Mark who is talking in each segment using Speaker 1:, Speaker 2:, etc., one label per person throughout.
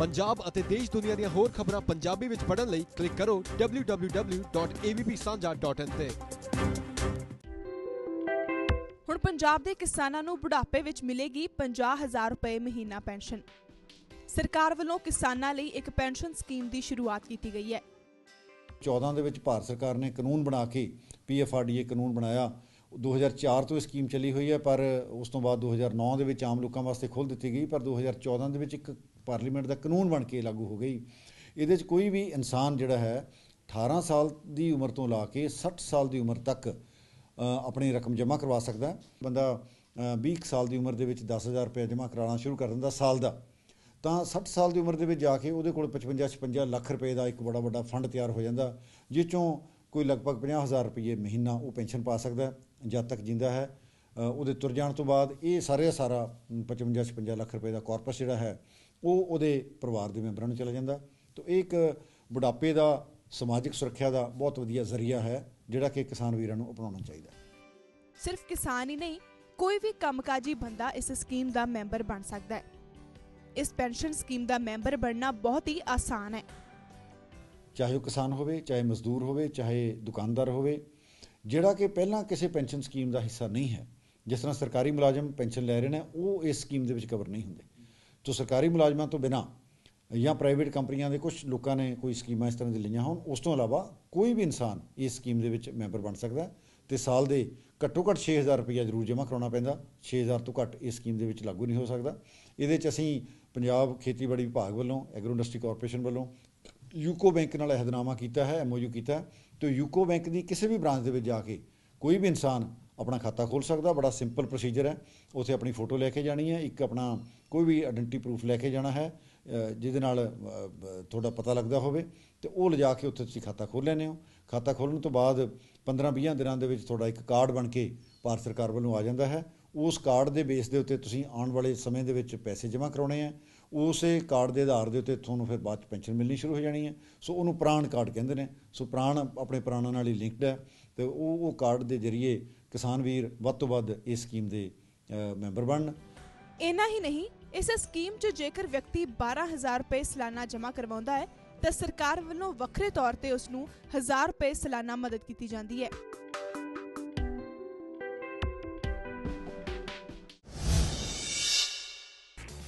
Speaker 1: ਪੰਜਾਬ ਅਤੇ ਦੇਸ਼ ਦੁਨੀਆ ਦੀਆਂ ਹੋਰ ਖਬਰਾਂ ਪੰਜਾਬੀ ਵਿੱਚ ਪੜ੍ਹਨ ਲਈ ਕਲਿੱਕ ਕਰੋ www.avpsanja.in ਤੇ।
Speaker 2: ਹੁਣ ਪੰਜਾਬ ਦੇ ਕਿਸਾਨਾਂ ਨੂੰ ਬੁਢਾਪੇ ਵਿੱਚ ਮਿਲੇਗੀ 50000 ਰੁਪਏ ਮਹੀਨਾ ਪੈਨਸ਼ਨ। ਸਰਕਾਰ ਵੱਲੋਂ ਕਿਸਾਨਾਂ ਲਈ ਇੱਕ ਪੈਨਸ਼ਨ ਸਕੀਮ ਦੀ ਸ਼ੁਰੂਆਤ ਕੀਤੀ ਗਈ ਹੈ।
Speaker 3: 14 ਦੇ ਵਿੱਚ ਭਾਰਤ ਸਰਕਾਰ ਨੇ ਕਾਨੂੰਨ ਬਣਾ ਕੇ ਪੀਐਫਆਰਡੀਏ ਕਾਨੂੰਨ ਬਣਾਇਆ। 2004 ਤੋਂ ਇਹ ਸਕੀਮ ਚੱਲੀ ਹੋਈ ਹੈ ਪਰ ਉਸ ਤੋਂ ਬਾਅਦ 2009 ਦੇ ਵਿੱਚ ਆਮ ਲੋਕਾਂ ਵਾਸਤੇ ਖੋਲ੍ਹ ਦਿੱਤੀ ਗਈ ਪਰ 2014 ਦੇ ਵਿੱਚ ਇੱਕ ਪਾਰਲੀਮੈਂਟ ਦਾ ਕਾਨੂੰਨ ਬਣ ਕੇ ਲਾਗੂ ਹੋ ਗਈ। ਇਹਦੇ 'ਚ ਕੋਈ ਵੀ ਇਨਸਾਨ ਜਿਹੜਾ ਹੈ 18 ਸਾਲ ਦੀ ਉਮਰ ਤੋਂ ਲਾ ਕੇ 60 ਸਾਲ ਦੀ ਉਮਰ ਤੱਕ ਆਪਣੀ ਰਕਮ ਜਮ੍ਹਾਂ ਕਰਵਾ ਸਕਦਾ ਬੰਦਾ ਅ, 20 ਕੁ ਸਾਲ ਦੀ ਉਮਰ ਦੇ ਵਿੱਚ 10000 ਰੁਪਏ ਜਮ੍ਹਾਂ ਕਰਾਉਣਾ ਸ਼ੁਰੂ ਕਰ ਦਿੰਦਾ ਸਾਲ ਦਾ। ਤਾਂ 60 ਸਾਲ ਦੀ ਉਮਰ ਦੇ ਵਿੱਚ ਜਾ ਕੇ ਉਹਦੇ ਕੋਲ 55 56 ਲੱਖ ਰੁਪਏ ਦਾ ਇੱਕ ਬੜਾ ਵੱਡਾ ਫੰਡ ਤਿਆਰ ਹੋ ਜਾਂਦਾ ਜਿਸ ਚੋਂ ਕੋਈ ਲਗਭਗ 50000 ਰੁਪਏ ਮਹੀਨਾ ਉਹ ਪੈਨਸ਼ਨ ਪਾ ਸਕਦਾ ਜਦ ਤੱਕ ਜਿੰਦਾ ਹੈ ਉਹਦੇ ਤੁਰ ਜਾਣ ਤੋਂ ਬਾਅਦ ਇਹ ਸਾਰੇ ਸਾਰਾ 55 56 ਲੱਖ ਰੁਪਏ ਦਾ ਕਾਰਪਸ ਜਿਹੜਾ ਹੈ ਉਹ ਉਹਦੇ ਪਰਿਵਾਰ ਦੇ ਮੈਂਬਰਾਂ ਨੂੰ ਚਲਾ ਜਾਂਦਾ। ਤਾਂ ਇਹ ਇੱਕ ਬੁਢਾਪੇ ਦਾ ਸਮਾਜਿਕ ਸੁਰੱਖਿਆ ਦਾ ਬਹੁਤ ਵਧੀਆ ਜ਼ਰੀਆ ਹੈ ਜਿਹੜਾ ਕਿ ਕਿਸਾਨ ਵੀਰਾਂ ਨੂੰ ਅਪਣਾਉਣਾ ਚਾਹੀਦਾ
Speaker 2: ਸਿਰਫ ਕਿਸਾਨ ਹੀ ਨਹੀਂ ਕੋਈ ਵੀ ਕੰਮਕਾਜੀ ਬੰਦਾ ਇਸ ਸਕੀਮ ਦਾ ਮੈਂਬਰ ਬਣ ਸਕਦਾ ਹੈ। ਇਸ ਪੈਨਸ਼ਨ ਸਕੀਮ ਦਾ ਮੈਂਬਰ ਬਣਨਾ ਬਹੁਤ ਹੀ ਆਸਾਨ ਹੈ।
Speaker 3: ਚਾਹੇ ਉਹ ਕਿਸਾਨ ਹੋਵੇ ਚਾਹੇ ਮਜ਼ਦੂਰ ਹੋਵੇ ਚਾਹੇ ਦੁਕਾਨਦਾਰ ਹੋਵੇ ਜਿਹੜਾ ਕਿ ਪਹਿਲਾਂ ਕਿਸੇ ਪੈਨਸ਼ਨ ਸਕੀਮ ਦਾ ਹਿੱਸਾ ਨਹੀਂ ਹੈ, ਜਿਸ ਤਰ੍ਹਾਂ ਸਰਕਾਰੀ ਮੁਲਾਜ਼ਮ ਪੈਨਸ਼ਨ ਲੈ ਰਹੇ ਨੇ, ਉਹ ਇਸ ਸਕੀਮ ਦੇ ਵਿੱਚ ਕਵਰ ਨਹੀਂ ਹੁੰਦੇ। ਤੋਂ ਸਰਕਾਰੀ ਮੁਲਾਜ਼ਮਾਂ ਤੋਂ ਬਿਨਾ ਜਾਂ ਪ੍ਰਾਈਵੇਟ ਕੰਪਨੀਆਂ ਦੇ ਕੁਝ ਲੋਕਾਂ ਨੇ ਕੋਈ ਸਕੀਮਾਂ ਇਸ ਤਰ੍ਹਾਂ ਦੀ ਲਈਆਂ ਹੋਣ, ਉਸ ਤੋਂ ਇਲਾਵਾ ਕੋਈ ਵੀ ਇਨਸਾਨ ਇਸ ਸਕੀਮ ਦੇ ਵਿੱਚ ਮੈਂਬਰ ਬਣ ਸਕਦਾ ਹੈ ਤੇ ਸਾਲ ਦੇ ਘੱਟੋ ਘੱਟ 6000 ਰੁਪਇਆ ਜ਼ਰੂਰ ਜਮ੍ਹਾਂ ਕਰਾਉਣਾ ਪੈਂਦਾ 6000 ਤੋਂ ਘੱਟ ਇਸ ਸਕੀਮ ਦੇ ਵਿੱਚ ਲਾਗੂ ਨਹੀਂ ਹੋ ਸਕਦਾ। ਇਹਦੇ 'ਚ ਅਸੀਂ ਪੰਜਾਬ ਖੇਤੀਬਾੜੀ ਵਿਭਾਗ ਵੱਲੋਂ ਐਗਰੋ ਇੰਡਸਟਰੀ ਕਾਰਪੋਰੇਸ਼ਨ ਵੱਲੋਂ ਯੂਕੋ ਬੈਂਕ ਨਾਲ ਅਹਿਦਨਾਮਾ ਕੀਤਾ ਹੈ ਐਮਓਯੂ ਕੀਤਾ ਹੈ, ਤੇ ਯੂਕੋ ਬੈਂਕ ਦੀ ਕਿਸੇ ਵੀ ਬ੍ਰਾਂਚ ਦੇ ਵਿੱਚ ਜਾ ਕੇ ਕੋਈ ਵੀ ਇਨਸਾਨ ਆਪਣਾ ਖਾਤਾ ਖੋਲ ਸਕਦਾ, ਬੜਾ ਸਿੰਪਲ ਪ੍ਰੋਸੀਜਰ ਹੈ। ਉੱਥੇ ਆਪਣੀ ਫੋਟੋ ਲੈ ਕੇ ਜਾਣੀ ਹੈ, ਇੱਕ ਆਪਣਾ ਕੋਈ ਵੀ ਆਇਡੈਂਟੀ ਪ੍ਰੂਫ ਲੈ ਕੇ ਜਾਣਾ ਹੈ ਜਿਹਦੇ ਨਾਲ ਤੁਹਾਡਾ ਪਤਾ ਲੱਗਦਾ ਹੋਵੇ, ਤੇ ਉਹ ਲਿਜਾ ਕੇ ਉੱਥੇ ਤੁਸੀਂ ਖਾਤਾ ਖੋਲ ਲੈਂਦੇ ਹੋ। ਖਾਤਾ ਖੋਲ੍ਹਣ ਤੋਂ ਬਾਅਦ 15-20 ਦਿਨਾਂ ਦੇ ਵਿੱਚ ਤੁਹਾਡਾ ਇੱਕ ਕਾਰਡ ਬਣ ਕੇ ਭਾਰਤ ਸਰਕਾਰ ਵੱਲੋਂ ਆ ਜਾਂਦਾ ਹੈ। ਉਸ ਕਾਰਡ ਦੇ ਬੇਸ ਦੇ ਉੱਤੇ ਤੁਸੀਂ ਆਉਣ ਵਾਲੇ ਸਮੇਂ ਦੇ ਵਿੱਚ ਪੈਸੇ ਜਮ੍ਹਾਂ ਕਰਾਉਣੇ ਆ ਉਸੇ ਕਾਰਡ ਦੇ ਆਧਾਰ ਦੇ ਉੱਤੇ ਤੁਹਾਨੂੰ ਫਿਰ ਬਾਅਦ ਚ ਪੈਨਸ਼ਨ ਮਿਲਣੀ ਸ਼ੁਰੂ ਹੋ ਜਾਣੀ ਹੈ। ਸੋ ਉਹਨੂੰ ਪ੍ਰਾਣ ਕਾਰਡ ਕਹਿੰਦੇ ਨੇ। ਸੋ ਪ੍ਰਾਣ ਆਪਣੇ ਪ੍ਰਾਣਾਂ ਨਾਲ ਹੀ ਲਿੰਕਡ ਹੈ। ਤੇ ਉਹ ਉਹ ਕਾਰਡ ਦੇ ਜ਼ਰੀਏ ਕਿਸਾਨ ਵੀਰ ਵੱਧ ਤੋਂ ਵੱਧ ਇਸ ਸਕੀਮ ਦੇ ਮੈਂਬਰ ਬਣਨ।
Speaker 2: ਇੰਨਾ ਹੀ ਨਹੀਂ, ਇਸ ਸਕੀਮ 'ਚ ਜੇਕਰ ਵਿਅਕਤੀ 12000 ਰੁਪਏ ਸਾਲਾਨਾ ਜਮ੍ਹਾਂ ਕਰਵਾਉਂਦਾ ਹੈ, ਤਾਂ ਸਰਕਾਰ ਵੱਲੋਂ ਵੱਖਰੇ ਤੌਰ ਤੇ ਉਸ ਨੂੰ 1000 ਰੁਪਏ ਸਾਲਾਨਾ ਮਦਦ ਕੀਤੀ ਜਾਂਦੀ ਹੈ।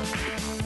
Speaker 1: Thank you.